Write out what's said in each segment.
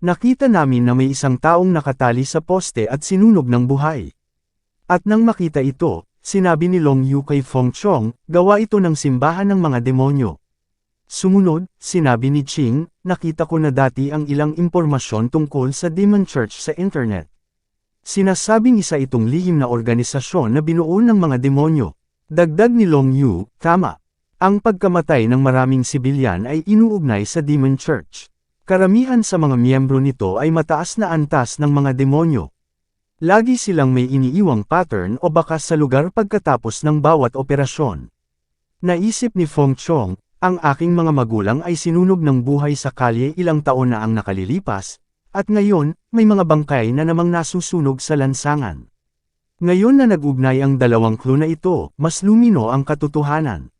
Nakita namin na may isang taong nakatali sa poste at sinunog ng buhay. At nang makita ito, sinabi ni Long Yu kay Fong Chong, gawa ito ng simbahan ng mga demonyo. Sumunod, sinabi ni Ching, nakita ko na dati ang ilang impormasyon tungkol sa Demon Church sa internet. Sinasabing isa itong lihim na organisasyon na binuo ng mga demonyo. Dagdag ni Long Yu, tama. Ang pagkamatay ng maraming sibilyan ay inuugnay sa Demon Church. Karamihan sa mga miyembro nito ay mataas na antas ng mga demonyo. Lagi silang may iniiwang pattern o bakas sa lugar pagkatapos ng bawat operasyon. Naisip ni Fong Chong, ang aking mga magulang ay sinunog ng buhay sa kalye ilang taon na ang nakalilipas, at ngayon, may mga bangkay na namang nasusunog sa lansangan. Ngayon na nagugnay ang dalawang clue na ito, mas lumino ang katotohanan.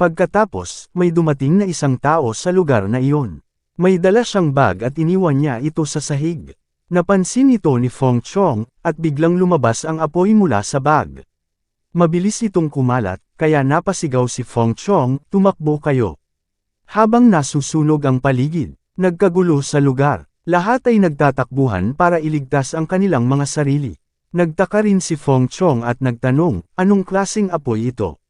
Pagkatapos, may dumating na isang tao sa lugar na iyon. May dala siyang bag at iniwan niya ito sa sahig. Napansin ito ni Fong Chong, at biglang lumabas ang apoy mula sa bag. Mabilis itong kumalat, kaya napasigaw si Fong Chong, tumakbo kayo. Habang nasusunog ang paligid, nagkagulo sa lugar, lahat ay nagtatakbuhan para iligtas ang kanilang mga sarili. Nagtaka rin si Fong Chong at nagtanong, anong klaseng apoy ito?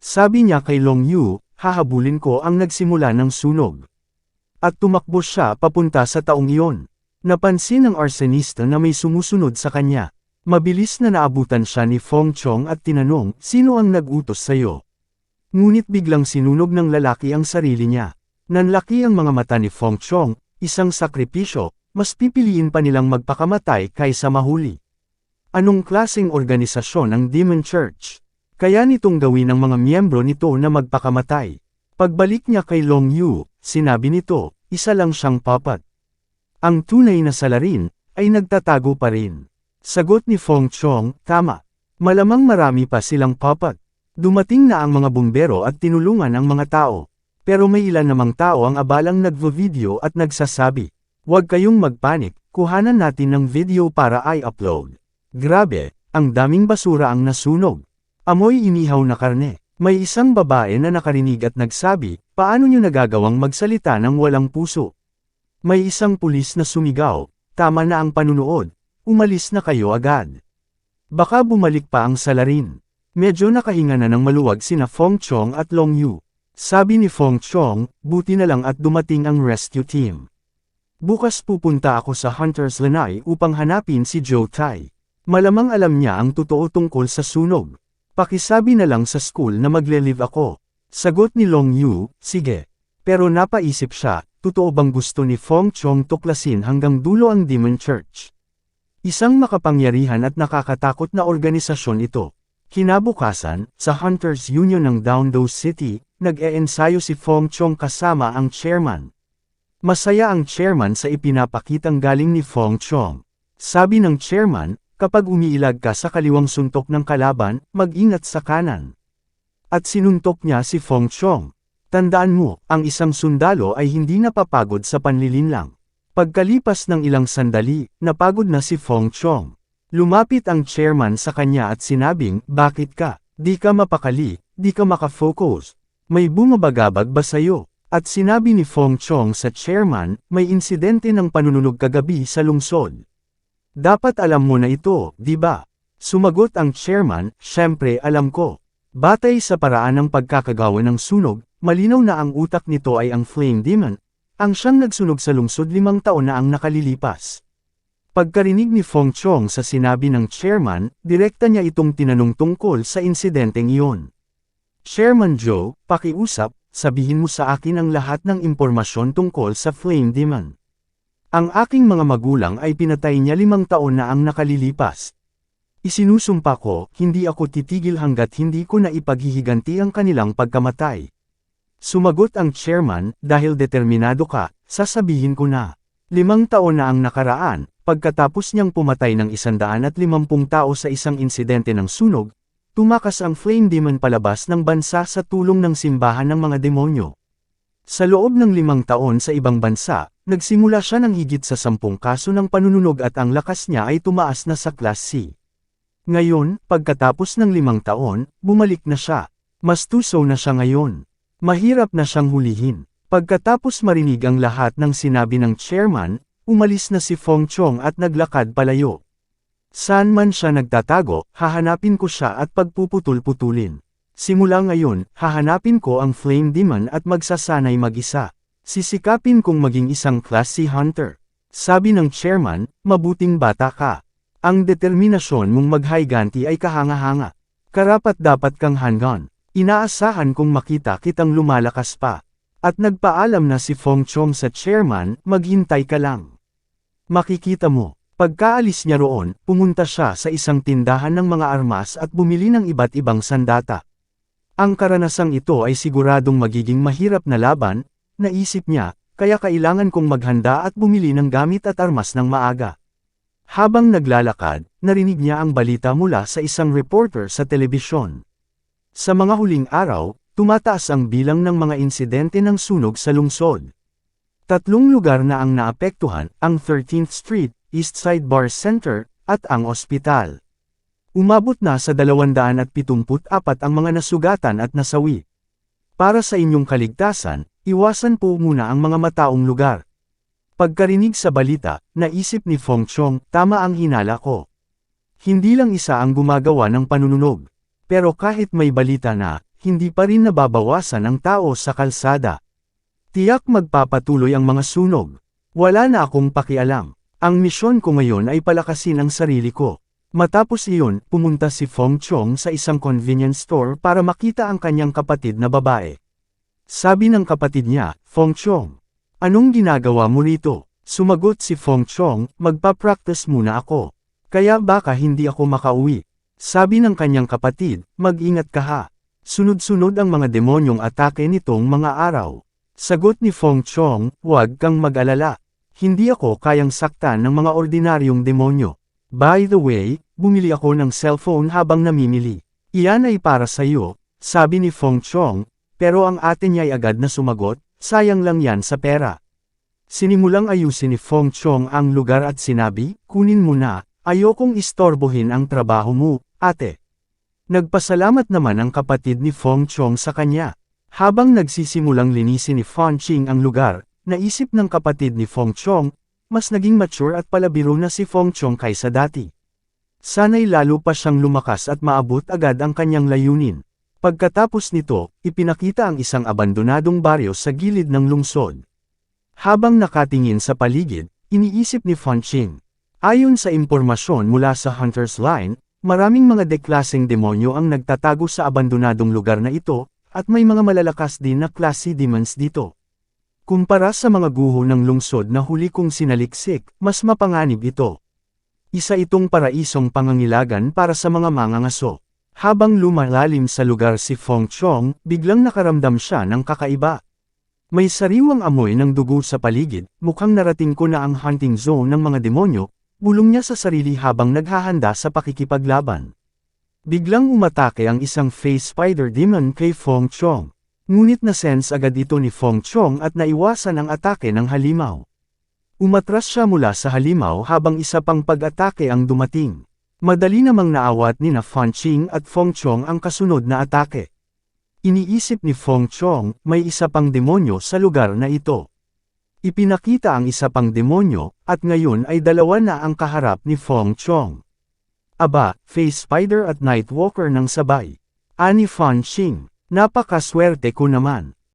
Sabi niya kay Long Yu, hahabulin ko ang nagsimula ng sunog. At tumakbo siya papunta sa taong iyon. Napansin ng arsonista na may sumusunod sa kanya. Mabilis na naabutan siya ni Fong Chong at tinanong, sino ang nag-utos sa'yo? Ngunit biglang sinunog ng lalaki ang sarili niya. Nanlaki ang mga mata ni Fong Chong, isang sakripisyo, mas pipiliin pa nilang magpakamatay kaysa mahuli. Anong klaseng organisasyon ang Demon Church? Kaya nitong gawin ng mga miyembro nito na magpakamatay. Pagbalik niya kay Long Yu, sinabi nito, isa lang siyang papat. Ang tunay na salarin, ay nagtatago pa rin. Sagot ni Fong Chong, tama. Malamang marami pa silang papat. Dumating na ang mga bumbero at tinulungan ang mga tao. Pero may ilan namang tao ang abalang nagvo-video at nagsasabi, Huwag kayong magpanik, kuhanan natin ng video para i-upload. Grabe, ang daming basura ang nasunog. Amoy inihaw na karne. May isang babae na nakarinig at nagsabi, paano nyo nagagawang magsalita ng walang puso? May isang pulis na sumigaw, tama na ang panunood, umalis na kayo agad. Baka bumalik pa ang salarin. Medyo nakahinga na ng maluwag sina Fong Chong at Long Yu. Sabi ni Fong Chong, buti na lang at dumating ang rescue team. Bukas pupunta ako sa Hunter's Lanai upang hanapin si Joe Tai. Malamang alam niya ang totoo tungkol sa sunog. Pakisabi na lang sa school na magle-leave ako. Sagot ni Long Yu, sige. Pero napaisip siya, totoo bang gusto ni Fong Chong tuklasin hanggang dulo ang Demon Church? Isang makapangyarihan at nakakatakot na organisasyon ito. Kinabukasan, sa Hunters Union ng Downdow City, nag-e-ensayo si Fong Chong kasama ang chairman. Masaya ang chairman sa ipinapakitang galing ni Fong Chong. Sabi ng chairman, Kapag umiilag ka sa kaliwang suntok ng kalaban, mag-ingat sa kanan. At sinuntok niya si Fong Chong. Tandaan mo, ang isang sundalo ay hindi napapagod sa panlilinlang. Pagkalipas ng ilang sandali, napagod na si Fong Chong. Lumapit ang chairman sa kanya at sinabing, bakit ka? Di ka mapakali, di ka makafocus. May bumabagabag ba sa'yo? At sinabi ni Fong Chong sa chairman, may insidente ng panununog kagabi sa lungsod. Dapat alam mo na ito, di ba? Sumagot ang chairman, syempre alam ko. Batay sa paraan ng pagkakagawa ng sunog, malinaw na ang utak nito ay ang Flame Demon, ang siyang nagsunog sa lungsod limang taon na ang nakalilipas. Pagkarinig ni Fong Chong sa sinabi ng chairman, direkta niya itong tinanong tungkol sa insidenteng iyon. Chairman Joe, pakiusap, sabihin mo sa akin ang lahat ng impormasyon tungkol sa Flame Demon. Ang aking mga magulang ay pinatay niya limang taon na ang nakalilipas. Isinusumpa ko, hindi ako titigil hanggat hindi ko na ipaghihiganti ang kanilang pagkamatay. Sumagot ang chairman, dahil determinado ka, sasabihin ko na. Limang taon na ang nakaraan, pagkatapos niyang pumatay ng isandaan at limampung tao sa isang insidente ng sunog, tumakas ang Flame Demon palabas ng bansa sa tulong ng simbahan ng mga demonyo. Sa loob ng limang taon sa ibang bansa, nagsimula siya ng higit sa sampung kaso ng panununog at ang lakas niya ay tumaas na sa Class C. Ngayon, pagkatapos ng limang taon, bumalik na siya. Mas tuso na siya ngayon. Mahirap na siyang hulihin. Pagkatapos marinig ang lahat ng sinabi ng chairman, Umalis na si Fong Chong at naglakad palayo. Saan man siya nagtatago, hahanapin ko siya at pagpuputol-putulin. Simula ngayon, hahanapin ko ang Flame Demon at magsasanay mag-isa. Sisikapin kong maging isang classy hunter. Sabi ng chairman, mabuting bata ka. Ang determinasyon mong maghayganti ay kahanga-hanga. Karapat dapat kang hanggan. Inaasahan kong makita kitang lumalakas pa. At nagpaalam na si Fong Chong sa chairman, maghintay ka lang. Makikita mo, pagkaalis niya roon, pumunta siya sa isang tindahan ng mga armas at bumili ng iba't ibang sandata. Ang karanasang ito ay siguradong magiging mahirap na laban, naisip niya, kaya kailangan kong maghanda at bumili ng gamit at armas ng maaga. Habang naglalakad, narinig niya ang balita mula sa isang reporter sa telebisyon. Sa mga huling araw, tumataas ang bilang ng mga insidente ng sunog sa lungsod. Tatlong lugar na ang naapektuhan, ang 13th Street, Eastside Bar Center, at ang ospital. Umabot na sa 274 ang mga nasugatan at nasawi. Para sa inyong kaligtasan, iwasan po muna ang mga mataong lugar. Pagkarinig sa balita, naisip ni Fong Chong, tama ang hinala ko. Hindi lang isa ang gumagawa ng panununog. Pero kahit may balita na, hindi pa rin nababawasan ang tao sa kalsada. Tiyak magpapatuloy ang mga sunog. Wala na akong pakialam. Ang misyon ko ngayon ay palakasin ang sarili ko. Matapos iyon, pumunta si Fong Chong sa isang convenience store para makita ang kanyang kapatid na babae. Sabi ng kapatid niya, Fong Chong, anong ginagawa mo rito? Sumagot si Fong Chong, magpa-practice muna ako. Kaya baka hindi ako makauwi. Sabi ng kanyang kapatid, mag-ingat ka ha. Sunod-sunod ang mga demonyong atake nitong mga araw. Sagot ni Fong Chong, huwag kang mag-alala. Hindi ako kayang saktan ng mga ordinaryong demonyo. By the way, bumili ako ng cellphone habang namimili. Iyan ay para sa iyo, sabi ni Fong Chong, pero ang ate niya ay agad na sumagot, sayang lang yan sa pera. Sinimulang ayusin ni Fong Chong ang lugar at sinabi, kunin mo na, ayokong istorbohin ang trabaho mo, ate. Nagpasalamat naman ang kapatid ni Fong Chong sa kanya. Habang nagsisimulang linisin ni Fong Ching ang lugar, naisip ng kapatid ni Fong Chong, mas naging mature at palabiro na si Fong Chong kaysa dati. Sana'y lalo pa siyang lumakas at maabot agad ang kanyang layunin. Pagkatapos nito, ipinakita ang isang abandonadong baryo sa gilid ng lungsod. Habang nakatingin sa paligid, iniisip ni Fong Ching. Ayon sa impormasyon mula sa Hunter's Line, maraming mga deklaseng demonyo ang nagtatago sa abandonadong lugar na ito, at may mga malalakas din na classy demons dito. Kumpara sa mga guho ng lungsod na huli kong sinaliksik, mas mapanganib ito. Isa itong paraisong pangangilagan para sa mga mangangaso. Habang lumalalim sa lugar si Fong Chong, biglang nakaramdam siya ng kakaiba. May sariwang amoy ng dugo sa paligid, mukhang narating ko na ang hunting zone ng mga demonyo, bulong niya sa sarili habang naghahanda sa pakikipaglaban. Biglang umatake ang isang face spider demon kay Fong Chong. Ngunit na-sense agad ito ni Fong Chong at naiwasan ang atake ng halimaw. Umatras siya mula sa halimaw habang isa pang pag-atake ang dumating. Madali namang naawat ni na Fan Ching at Fong Chong ang kasunod na atake. Iniisip ni Fong Chong, may isa pang demonyo sa lugar na ito. Ipinakita ang isa pang demonyo, at ngayon ay dalawa na ang kaharap ni Fong Chong. Aba, Face Spider at Nightwalker ng sabay. Ani Fan Ching. Napakaswerte ko naman.